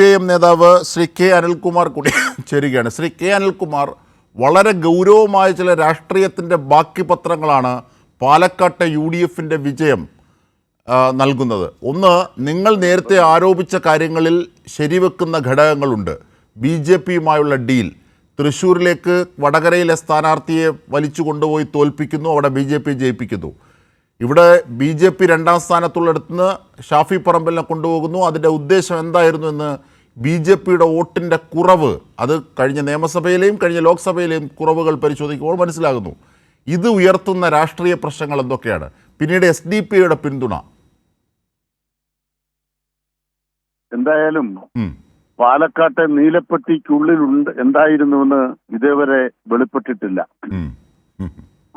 I M നേതാവ് Shri K Anilkumar കൂടി ചേരുകയാണ്. ശ്രീ കെ അനിൽകുമാർ വളരെ ഗൗരവമായ ചില രാഷ്ട്രീയത്തിന്റെ ബാക്കി പത്രങ്ങളാണ് പാലക്കാട്ടെ യു ഡി എഫിന്റെ വിജയം നൽകുന്നത്. ഒന്ന് നിങ്ങൾ നേരത്തെ ആരോപിച്ച കാര്യങ്ങളിൽ ശരിവെക്കുന്ന ഘടകങ്ങളുണ്ട്. ബി ജെ പിയുമായുള്ള ഡീൽ. തൃശ്ശൂരിലേക്ക് വടകരയിലെ സ്ഥാനാർത്ഥിയെ വലിച്ചു കൊണ്ടുപോയി തോൽപ്പിക്കുന്നു അവിടെ ബി ജെ പി ജയിപ്പിക്കുന്നു. ഇവിടെ ബി ജെ പി രണ്ടാം സ്ഥാനത്തുള്ളിടത്ത് നിന്ന് ഷാഫി പറമ്പലിനെ കൊണ്ടുപോകുന്നു. അതിന്റെ ഉദ്ദേശം എന്തായിരുന്നു എന്ന് ബി ജെ പിയുടെ വോട്ടിന്റെ കുറവ് അത് കഴിഞ്ഞ നിയമസഭയിലെയും കഴിഞ്ഞ ലോക്സഭയിലെയും കുറവുകൾ പരിശോധിക്കുമ്പോൾ മനസ്സിലാകുന്നു. ഇത് ഉയർത്തുന്ന രാഷ്ട്രീയ പ്രശ്നങ്ങൾ എന്തൊക്കെയാണ്? പിന്നീട് എസ് ഡി പി യുടെ പിന്തുണ. എന്തായാലും. പാലക്കാട്ടെ നീലപ്പെട്ടിക്കുള്ളിൽ ഉണ്ട് എന്തായിരുന്നുവെന്ന് ഇതേവരെ വെളിപ്പെട്ടിട്ടില്ല.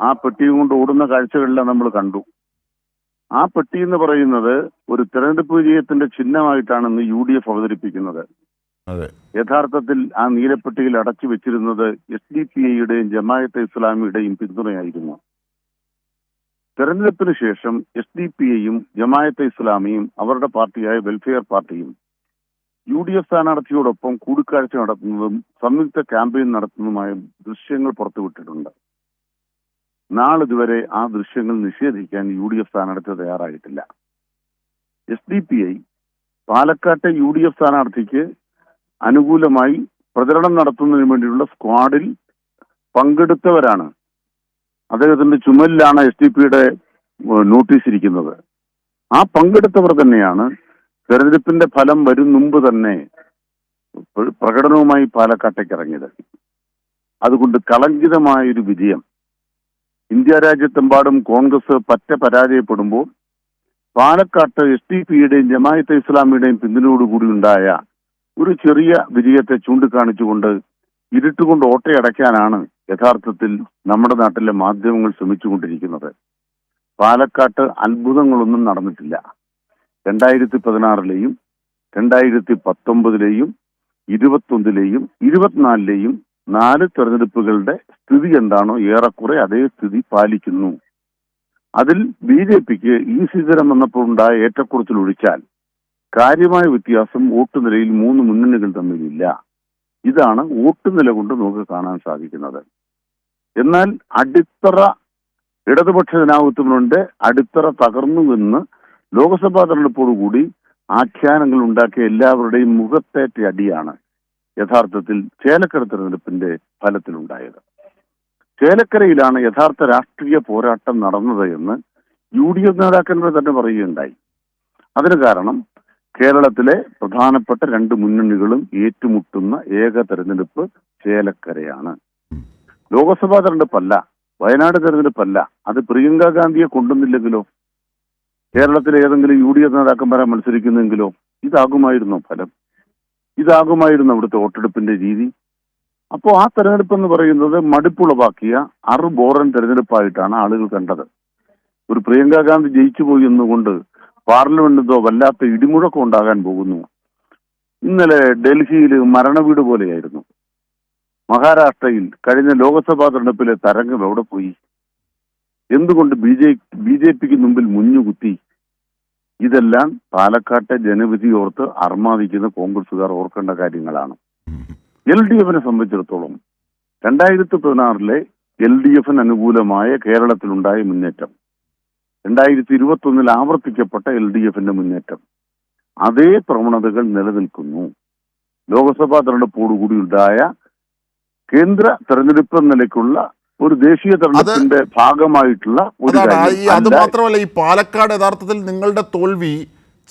ആ പെട്ടിയും കൊണ്ട് ഓടുന്ന കാഴ്ചകളിലാണ് നമ്മൾ കണ്ടു. ആ പെട്ടി എന്ന് പറയുന്നത് ഒരു തെരഞ്ഞെടുപ്പ് വിജയത്തിന്റെ ചിഹ്നമായിട്ടാണ് ഇന്ന് യു ഡി എഫ് അവതരിപ്പിക്കുന്നത് യഥാർത്ഥത്തിൽ ആ നീലപ്പെട്ടിയിൽ അടച്ചു വെച്ചിരുന്നത് എസ് ഡി പി ഐയുടെയും ജമായത്തെ ഇസ്ലാമിയുടെയും പിന്തുണയായിരുന്നു. തെരഞ്ഞെടുപ്പിന് ശേഷം എസ് ഡി പി ഐയും ജമായത്തെ ഇസ്ലാമിയും അവരുടെ പാർട്ടിയായ വെൽഫെയർ പാർട്ടിയും യു ഡി എഫ് സ്ഥാനാർത്ഥിയോടൊപ്പം കൂടിക്കാഴ്ച നടത്തുന്നതും സംയുക്ത ക്യാമ്പയിൻ നടത്തുന്നതുമായ ദൃശ്യങ്ങൾ പുറത്തുവിട്ടിട്ടുണ്ട്. നാളിതുവരെ ആ ദൃശ്യങ്ങൾ നിഷേധിക്കാൻ യു ഡി എഫ് സ്ഥാനാർത്ഥി തയ്യാറായിട്ടില്ല. എസ് ഡി പി ഐ പാലക്കാട്ടെ യു ഡി എഫ് സ്ഥാനാർത്ഥിക്ക് അനുകൂലമായി പ്രചരണം നടത്തുന്നതിന് വേണ്ടിയുള്ള സ്ക്വാഡിൽ പങ്കെടുത്തവരാണ്. അദ്ദേഹത്തിന്റെ ചുമലിലാണ് എസ് ഡി പിയുടെ നോട്ടീസ് ഇരിക്കുന്നത്. ആ പങ്കെടുത്തവർ തന്നെയാണ് തെരഞ്ഞെടുപ്പിന്റെ ഫലം വരും മുമ്പ് തന്നെ പ്രകടനവുമായി പാലക്കാട്ടേക്ക് ഇറങ്ങിയത്. അതുകൊണ്ട് കളങ്കിതമായ ഒരു വിജയം ഇന്ത്യ രാജ്യത്തെമ്പാടും കോൺഗ്രസ് പറ്റ പരാജയപ്പെടുമ്പോൾ പാലക്കാട്ട് എസ് ഡി പിയുടെയും ജമായത്തെ ഇസ്ലാമിയുടെയും പിന്തുണയോടുകൂടി ഉണ്ടായ ഒരു ചെറിയ വിജയത്തെ ചൂണ്ടിക്കാണിച്ചുകൊണ്ട് ഇരുട്ടുകൊണ്ട് ഓട്ടയടയ്ക്കാനാണ് യഥാർത്ഥത്തിൽ നമ്മുടെ നാട്ടിലെ മാധ്യമങ്ങൾ ശ്രമിച്ചുകൊണ്ടിരിക്കുന്നത്. പാലക്കാട്ട് അത്ഭുതങ്ങളൊന്നും നടന്നിട്ടില്ല. രണ്ടായിരത്തി പതിനാറിലെയും രണ്ടായിരത്തി പത്തൊമ്പതിലെയും ഇരുപത്തൊന്നിലെയും ഇരുപത്തിനാലിലെയും നാല് തെരഞ്ഞെടുപ്പുകളുടെ സ്ഥിതി എന്താണോ ഏറെക്കുറെ അതേ സ്ഥിതി പാലിക്കുന്നു. അതിൽ ബി ജെ പിക്ക് ഈ സീസരം വന്നപ്പോൾ ഉണ്ടായ ഏറ്റക്കുറച്ചിൽ ഒഴിച്ചാൽ കാര്യമായ വ്യത്യാസം വോട്ട് നിലയിൽ മൂന്ന് മുന്നണികൾ തമ്മിലില്ല. ഇതാണ് വോട്ട് നില കൊണ്ട് നമുക്ക് കാണാൻ സാധിക്കുന്നത്. എന്നാൽ അടിത്തറ ഇടതുപക്ഷ ജനാധിപത്യങ്ങളുണ്ട് അടിത്തറ തകർന്നുവെന്ന് ലോക്സഭാ തെരഞ്ഞെടുപ്പോടുകൂടി ആഖ്യാനങ്ങൾ ഉണ്ടാക്കിയ എല്ലാവരുടെയും മുഖത്തേറ്റ അടിയാണ്. യഥാർത്ഥത്തിൽ ചേലക്കര തെരഞ്ഞെടുപ്പിന്റെ ഫലത്തിലുണ്ടായത്. ചേലക്കരയിലാണ് യഥാർത്ഥ രാഷ്ട്രീയ പോരാട്ടം നടന്നത് എന്ന് യു ഡി എഫ് നേതാക്കന്മാർ തന്നെ പറയുകയുണ്ടായി. അതിന് കാരണം കേരളത്തിലെ പ്രധാനപ്പെട്ട രണ്ട് മുന്നണികളും ഏറ്റുമുട്ടുന്ന ഏക തെരഞ്ഞെടുപ്പ് ചേലക്കരയാണ്. ലോക്സഭാ തെരഞ്ഞെടുപ്പല്ല വയനാട് തെരഞ്ഞെടുപ്പല്ല അത് പ്രിയങ്ക ഗാന്ധിയെ കൊണ്ടുവന്നില്ലെങ്കിലോ? കേരളത്തിലെ ഏതെങ്കിലും യു ഡി എഫ് നേതാക്കന്മാരെ മത്സരിക്കുന്നെങ്കിലോ? ഇതാകുമായിരുന്നോ ഫലം. ഇതാകുമായിരുന്നു അവിടുത്തെ വോട്ടെടുപ്പിന്റെ രീതി. അപ്പോൾ ആ തെരഞ്ഞെടുപ്പ് എന്ന് പറയുന്നത് മടുപ്പുളവാക്കിയ അറു ബോറൻ തെരഞ്ഞെടുപ്പായിട്ടാണ് ആളുകൾ കണ്ടത്. ഒരു പ്രിയങ്ക ഗാന്ധി ജയിച്ചു പോയി എന്നുകൊണ്ട് പാർലമെന്റിന്തോ വല്ലാത്ത ഇടിമുഴക്കം ഉണ്ടാകാൻ പോകുന്നു. ഇന്നലെ ഡൽഹിയിൽ മരണവീട് പോലെയായിരുന്നു. മഹാരാഷ്ട്രയിൽ കഴിഞ്ഞ ലോക്സഭാ തെരഞ്ഞെടുപ്പിലെ തരംഗം എവിടെ പോയി? എന്തുകൊണ്ട് ബി ജെ ബി ജെ പിക്ക് മുമ്പിൽ മുഞ്ഞുകുത്തി ഇതെല്ലാം പാലക്കാട്ടെ ജനവിധി ഓർത്ത് അർമാവിക്കുന്ന കോൺഗ്രസുകാർ ഓർക്കേണ്ട കാര്യങ്ങളാണ്. എൽ ഡി എഫിനെ സംബന്ധിച്ചിടത്തോളം രണ്ടായിരത്തി പതിനാറിലെ എൽ ഡി എഫിന് അനുകൂലമായ കേരളത്തിലുണ്ടായ മുന്നേറ്റം രണ്ടായിരത്തി ഇരുപത്തി ഒന്നിൽ ആവർത്തിക്കപ്പെട്ട എൽ ഡി എഫിന്റെ മുന്നേറ്റം അതേ പ്രവണതകൾ നിലനിൽക്കുന്നു. ലോക്സഭാ തെരഞ്ഞെടുപ്പോടുകൂടി ഉണ്ടായ കേന്ദ്ര തെരഞ്ഞെടുപ്പ് നിലയ്ക്കുള്ള ഒരു ദേശീയ തെരഞ്ഞെടുപ്പിന്റെ ഭാഗമായിട്ടുള്ള ഒരു അത് മാത്രമല്ല ഈ പാലക്കാട് യഥാർത്ഥത്തിൽ നിങ്ങളുടെ തോൽവി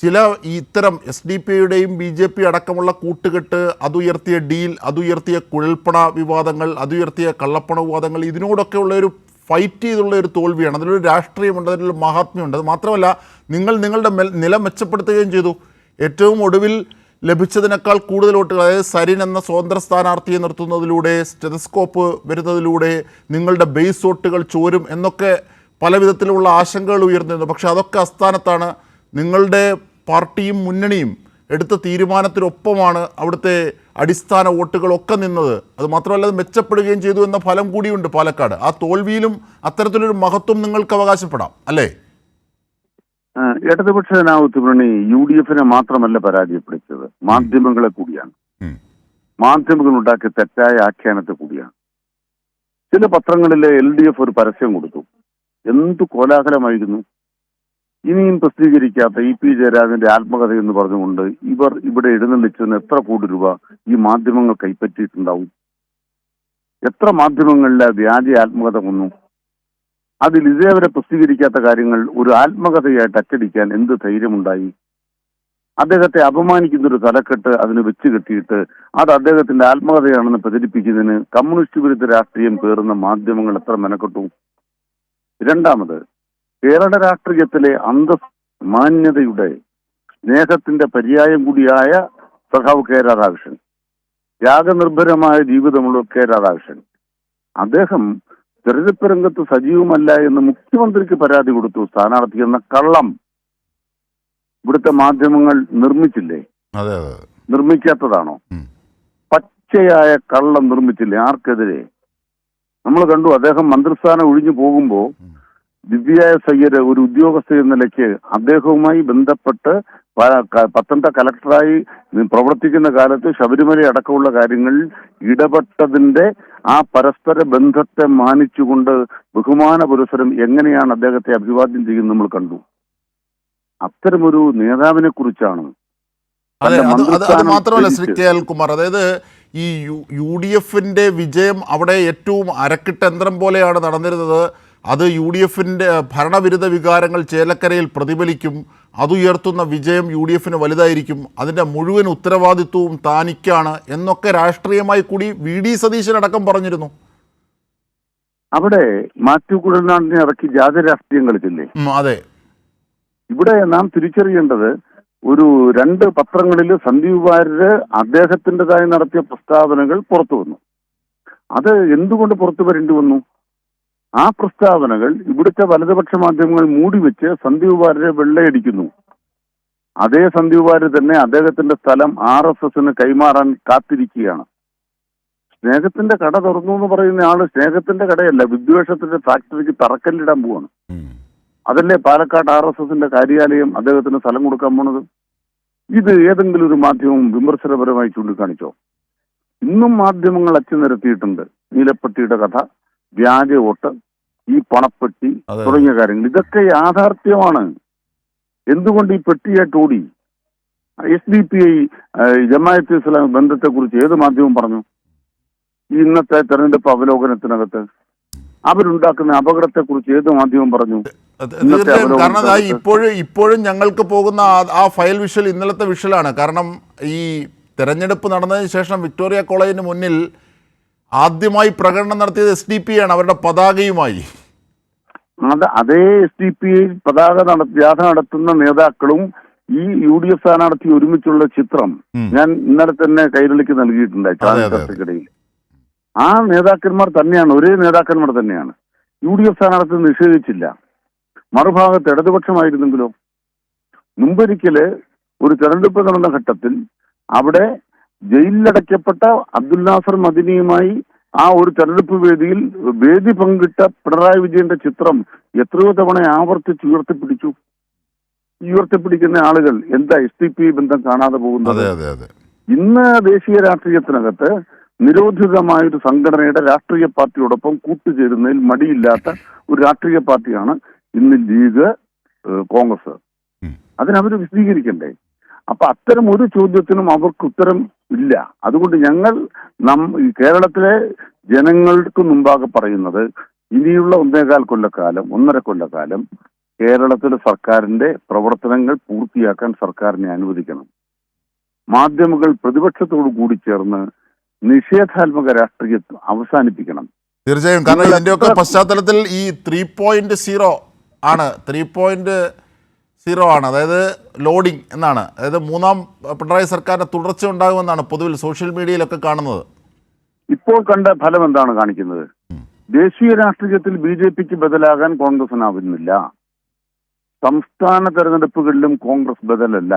ചില ഇത്തരം എസ് ഡി പി യുടെയും ബി ജെ പി അടക്കമുള്ള കൂട്ടുകെട്ട് അതുയർത്തിയ ഡീൽ അതുയർത്തിയ കുഴൽപ്പണ വിവാദങ്ങൾ അതുയർത്തിയ കള്ളപ്പണ വിവാദങ്ങൾ ഇതിനോടൊക്കെ ഉള്ള ഒരു ഫൈറ്റ് ചെയ്തുള്ള ഒരു തോൽവിയാണ്. അതിലൊരു രാഷ്ട്രീയമുണ്ട് അതിലൊരു മഹാത്മ്യമുണ്ട്. അത് മാത്രമല്ല നിങ്ങൾ നിങ്ങളുടെ നില മെച്ചപ്പെടുത്തുകയും ചെയ്തു. ഏറ്റവും ഒടുവിൽ ലഭിച്ചതിനേക്കാൾ കൂടുതൽ വോട്ടുകൾ അതായത് സരിൻ എന്ന സ്വതന്ത്ര സ്ഥാനാർത്ഥിയെ നിർത്തുന്നതിലൂടെ സ്റ്റെതസ്കോപ്പ് വരുന്നതിലൂടെ നിങ്ങളുടെ ബേസ് വോട്ടുകൾ ചോരും എന്നൊക്കെ പല വിധത്തിലുള്ള ആശങ്കകൾ ഉയർന്നിരുന്നു. പക്ഷെ അതൊക്കെ അസ്ഥാനത്താണ് നിങ്ങളുടെ പാർട്ടിയും മുന്നണിയും എടുത്ത തീരുമാനത്തിനൊപ്പമാണ് അവിടുത്തെ അടിസ്ഥാന വോട്ടുകളൊക്കെ നിന്നത്. അത് മാത്രമല്ല അത് മെച്ചപ്പെടുകയും ചെയ്തു എന്ന ഫലം കൂടിയുണ്ട് പാലക്കാട്. ആ തോൽവിയിലും അത്തരത്തിലൊരു മഹത്വം നിങ്ങൾക്ക് അവകാശപ്പെടാം അല്ലേ? ഇടതുപക്ഷ ജനാധിപത്യ മുന്നണി യു ഡി എഫിനെ മാത്രമല്ല പരാജയപ്പെടുത്തിയത്. മാധ്യമങ്ങളെ കൂടിയാണ്. മാധ്യമങ്ങൾ ഉണ്ടാക്കിയ തെറ്റായ ആഖ്യാനത്തെ കൂടിയാണ്. ചില പത്രങ്ങളിലെ എൽ ഡി എഫ് ഒരു പരസ്യം കൊടുത്തു. എന്തു കോലാഹലമായിരുന്നു. ഇനിയും പ്രസിദ്ധീകരിക്കാത്ത ഇ പി ജയരാജന്റെ ആത്മകഥ എന്ന് പറഞ്ഞുകൊണ്ട് ഇവർ ഇവിടെ എഴുന്നള്ളിച്ചതിന് എത്ര കോടി രൂപ ഈ മാധ്യമങ്ങൾ കൈപ്പറ്റിയിട്ടുണ്ടാവും? എത്ര മാധ്യമങ്ങളിലെ വ്യാജ ആത്മകഥ വന്നു അതിൽ ഇതേവരെ പ്രസിദ്ധീകരിക്കാത്ത കാര്യങ്ങൾ ഒരു ആത്മകഥയായിട്ട് അച്ചടിക്കാൻ എന്ത് ധൈര്യമുണ്ടായി? അദ്ദേഹത്തെ അപമാനിക്കുന്ന ഒരു തലക്കെട്ട് അതിന് വെച്ച് കെട്ടിയിട്ട് അത് അദ്ദേഹത്തിന്റെ ആത്മകഥയാണെന്ന് പ്രചരിപ്പിക്കുന്നതിന് കമ്മ്യൂണിസ്റ്റ് വിരുദ്ധ രാഷ്ട്രീയം പേറുന്ന മാധ്യമങ്ങൾ എത്ര മെനക്കെട്ടു? രണ്ടാമത് കേരള രാഷ്ട്രീയത്തിലെ അന്തസ് മാന്യതയുടെ സ്നേഹത്തിന്റെ പര്യായം കൂടിയായ സഖാവ് കെ രാധാകൃഷ്ണൻ. ത്യാഗനിർഭരമായ ജീവിതമുള്ള കെ രാധാകൃഷ്ണൻ. അദ്ദേഹം തെരഞ്ഞെടുപ്പ് രംഗത്ത് സജീവമല്ല എന്ന് മുഖ്യമന്ത്രിക്ക് പരാതി കൊടുത്തു സ്ഥാനാർത്ഥി എന്ന കള്ളം ഇവിടുത്തെ മാധ്യമങ്ങൾ നിർമ്മിച്ചില്ലേ? നിർമ്മിക്കാത്തതാണോ. പച്ചയായ കള്ളം നിർമ്മിച്ചില്ലേ? ആർക്കെതിരെ? നമ്മൾ കണ്ടു അദ്ദേഹം മന്ത്രിസ്ഥാനം ഒഴിഞ്ഞു പോകുമ്പോൾ ദിവ്യായ ദിവ്യ സയ്യര് ഒരു ഉദ്യോഗസ്ഥ എന്ന നിലയ്ക്ക് അദ്ദേഹവുമായി ബന്ധപ്പെട്ട് പത്തനംതിട്ട കലക്ടറായി പ്രവർത്തിക്കുന്ന കാലത്ത് ശബരിമല അടക്കമുള്ള കാര്യങ്ങളിൽ ഇടപെട്ടതിന്റെ ആ പരസ്പര ബന്ധത്തെ മാനിച്ചുകൊണ്ട് ബഹുമാന പുരസരം എങ്ങനെയാണ് അദ്ദേഹത്തെ അഭിവാദ്യം ചെയ്യുന്നത് നമ്മൾ കണ്ടു. അത്തരമൊരു നേതാവിനെ കുറിച്ചാണ് അതെ അത് മാത്രമല്ല ശ്രീ കെ എൽ കുമാർ. അതായത് ഈ യു യു ഡി എഫിന്റെ വിജയം അവിടെ ഏറ്റവും അരക്കിട്ട യന്ത്രം പോലെയാണ് നടന്നിരുന്നത്. അത് യു ഡി എഫിന്റെ ഭരണവിരുദ്ധ വികാരങ്ങൾ ചേലക്കരയിൽ പ്രതിഫലിക്കും അതുയർത്തുന്ന വിജയം യു ഡി എഫിന് വലുതായിരിക്കും അതിന്റെ മുഴുവൻ ഉത്തരവാദിത്വവും താനിക്കാണ് എന്നൊക്കെ രാഷ്ട്രീയമായി കൂടി വി ഡി സതീശനടക്കം പറഞ്ഞിരുന്നു. അവിടെ മാത്യു കുഴൽനാടിനെ ഇറക്കി ജാതി രാഷ്ട്രീയം കളിച്ചില്ലേ? അതെ. ഇവിടെ നാം തിരിച്ചറിയേണ്ടത് ഒരു രണ്ട് പത്രങ്ങളിൽ സന്ദീപ് വാര്യര് അദ്ദേഹത്തിന്റെതായി നടത്തിയ പ്രസ്താവനകൾ പുറത്തു വന്നു. അത് എന്തുകൊണ്ട് പുറത്തു വരേണ്ടി വന്നു? ആ പ്രസ്താവനകൾ ഇവിടുത്തെ വലതുപക്ഷ മാധ്യമങ്ങൾ മൂടിവെച്ച് സന്ദീപ് വാര്യരെ വെള്ളയടിക്കുന്നു. അതേ സന്ദീപ് വാര്യർ തന്നെ അദ്ദേഹത്തിന്റെ സ്ഥലം ആർ എസ് എസിന് കൈമാറാൻ കാത്തിരിക്കുകയാണ്. സ്നേഹത്തിന്റെ കട തുറന്നു എന്ന് പറയുന്ന ആൾ സ്നേഹത്തിന്റെ കടയല്ല വിദ്വേഷത്തിന്റെ ഫാക്ടറിക്ക് തറക്കല്ലിടാൻ പോവാണ്. അതല്ലേ പാലക്കാട് ആർ എസ് എസിന്റെ കാര്യാലയം അദ്ദേഹത്തിന് സ്ഥലം കൊടുക്കാൻ പോണത്? ഇത് ഏതെങ്കിലും ഒരു മാധ്യമം വിമർശനപരമായി ചൂണ്ടിക്കാണിച്ചോ? ഇന്നും മാധ്യമങ്ങൾ അച്ചു നിരത്തിയിട്ടുണ്ട് നീലപ്പെട്ടിയുടെ കഥ. വ്യാജ വോട്ട് ഈ പണപ്പെട്ടി. തുടങ്ങിയ കാര്യങ്ങൾ. ഇതൊക്കെ യാഥാർത്ഥ്യമാണ്. എന്തുകൊണ്ട് ഈ പെട്ടിയായിട്ട് ഓടി S D P I Jamaat Islam ബന്ധത്തെക്കുറിച്ച് ഏത് മാധ്യമം പറഞ്ഞു? ഈ ഇന്നത്തെ തെരഞ്ഞെടുപ്പ് അവലോകനത്തിനകത്ത് അവരുണ്ടാക്കുന്ന അപകടത്തെക്കുറിച്ച് ഏത് മാധ്യമം പറഞ്ഞു? തീർച്ചയായും. കാരണം അതാ ഇപ്പോഴും ഇപ്പോഴും ഞങ്ങൾക്ക് പോകുന്ന ആ ഫയൽ വിഷൽ ഇന്നലത്തെ വിഷലാണ് കാരണം ഈ തെരഞ്ഞെടുപ്പ് നടന്നതിന് ശേഷം വിക്ടോറിയ കോളേജിന് മുന്നിൽ ആദ്യമായി പ്രകടനം നടത്തിയത് എസ് ഡി പി ആണ് അവരുടെ പതാകയുമായി. അത് അതേ എസ് ഡി പി പതാക നടത്തി ജാഥ നടത്തുന്ന നേതാക്കളും ഈ യു ഡി എഫ് സ്ഥാനാർത്ഥി ഒരുമിച്ചുള്ള ചിത്രം ഞാൻ ഇന്നലെ തന്നെ കൈരളിക്ക് നൽകിയിട്ടുണ്ട് ചർച്ചയ്ക്കിടയിൽ. ആ നേതാക്കന്മാർ തന്നെയാണ് ഒരേ നേതാക്കന്മാർ തന്നെയാണ്. യു ഡി എഫ് സ്ഥാനാർത്ഥി നിഷേധിച്ചില്ല. മറുഭാഗത്ത് ഇടതുപക്ഷമായിരുന്നെങ്കിലോ? മുമ്പൊരിക്കൽ ഒരു തെരഞ്ഞെടുപ്പ് നടന്ന ഘട്ടത്തിൽ അവിടെ ജയിലിലടയ്ക്കപ്പെട്ട അബ്ദുൽ നാസർ മദിനിയുമായി ആ ഒരു തെരഞ്ഞെടുപ്പ് വേദിയിൽ വേദി പങ്കിട്ട പിണറായി വിജയന്റെ ചിത്രം എത്രയോ തവണ ആവർത്തിച്ച് ഉയർത്തിപ്പിടിച്ചു. ഉയർത്തിപ്പിടിക്കുന്ന ആളുകൾ എന്താ എസ് ഡി പി ബന്ധം കാണാതെ പോകുന്നത്? ഇന്ന് ദേശീയ രാഷ്ട്രീയത്തിനകത്ത് നിരോധിതമായ ഒരു സംഘടനയുടെ രാഷ്ട്രീയ പാർട്ടിയോടൊപ്പം കൂട്ടുചേരുന്നതിൽ മടിയില്ലാത്ത ഒരു രാഷ്ട്രീയ പാർട്ടിയാണ് ഇന്ന് ലീഗ് കോൺഗ്രസ്. അതിനവര് അതിനവർ വിശദീകരിക്കണ്ടേ? അപ്പൊ അത്തരം ഒരു ചോദ്യത്തിനും അവർക്ക് ഉത്തരം ഇല്ല. അതുകൊണ്ട് ഞങ്ങൾ നം കേരളത്തിലെ ജനങ്ങൾക്ക് മുമ്പാകെ പറയുന്നത് ഇനിയുള്ള ഒന്നേകാൽ കൊല്ലക്കാലം ഒന്നര കൊല്ലക്കാലം കേരളത്തിലെ സർക്കാരിന്റെ പ്രവർത്തനങ്ങൾ പൂർത്തിയാക്കാൻ സർക്കാരിനെ അനുവദിക്കണം. മാധ്യമങ്ങൾ പ്രതിപക്ഷത്തോട് കൂടി ചേർന്ന് നിഷേധാത്മക രാഷ്ട്രീയം അവസാനിപ്പിക്കണം. തീർച്ചയായും. കാരണം ഇതിന്റെയൊക്കെ പശ്ചാത്തലത്തിൽ ഈ ത്രീ പോയിന്റ് സീറോ ആണ്. ത്രീ പോയിന്റ് സീറോ ആണ്. അതായത് ലോഡിംഗ് എന്നാണ്. അതായത് മൂന്നാം പിണറായി സർക്കാരിന്റെ തുടർച്ച ഉണ്ടാകുമെന്നാണ് പൊതുവിൽ സോഷ്യൽ മീഡിയയിലൊക്കെ കാണുന്നത്. ഇപ്പോൾ കണ്ട ഫലം എന്താണ് കാണിക്കുന്നത്? ദേശീയ രാഷ്ട്രീയത്തിൽ ബി ജെ പിക്ക് ബദലാകാൻ കോൺഗ്രസിനാവുന്നില്ല സംസ്ഥാന തെരഞ്ഞെടുപ്പുകളിലും കോൺഗ്രസ് ബദലല്ല.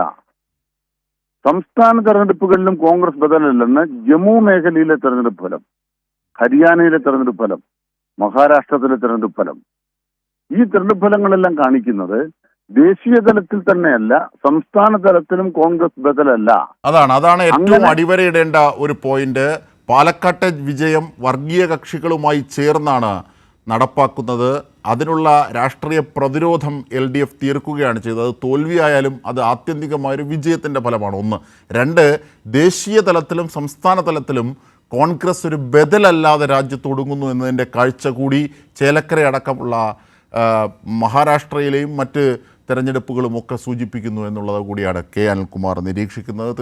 സംസ്ഥാന തെരഞ്ഞെടുപ്പുകളിലും കോൺഗ്രസ് ബദലല്ലെന്ന് ജമ്മു മേഖലയിലെ തെരഞ്ഞെടുപ്പ് ഫലം ഹരിയാനയിലെ തെരഞ്ഞെടുപ്പ് ഫലം മഹാരാഷ്ട്രത്തിലെ തെരഞ്ഞെടുപ്പ് ഫലം. ഈ തെരഞ്ഞെടുപ്പ് ഫലങ്ങളെല്ലാം കാണിക്കുന്നത് ദേശീയ തലത്തിൽ തന്നെയല്ല സംസ്ഥാന തലത്തിലും കോൺഗ്രസ് ബദലല്ല. അതാണ് അതാണ് ഏറ്റവും അടിവരയിടേണ്ട ഒരു പോയിന്റ് പാലക്കാട്ടെ വിജയം വർഗീയ കക്ഷികളുമായി ചേർന്നാണ് നടപ്പാക്കുന്നത്. അതിനുള്ള രാഷ്ട്രീയ പ്രതിരോധം എൽ ഡി എഫ് തീർക്കുകയാണ് ചെയ്തത്. അത് തോൽവിയായാലും അത് ആത്യന്തികമായൊരു വിജയത്തിന്റെ ഫലമാണ് ഒന്ന്. രണ്ട് ദേശീയ തലത്തിലും സംസ്ഥാന തലത്തിലും കോൺഗ്രസ് ഒരു ബദലല്ലാതെ രാജ്യത്ത് ഒടുങ്ങുന്നു എന്നതിന്റെ കാഴ്ച കൂടി ചേലക്കര അടക്കമുള്ള മഹാരാഷ്ട്രയിലെയും മറ്റ് തെരഞ്ഞെടുപ്പുകളും ഒക്കെ സൂചിപ്പിക്കുന്നു എന്നുള്ളത് കൂടിയാണ് കെ അനിൽകുമാർ നിരീക്ഷിക്കുന്നത്.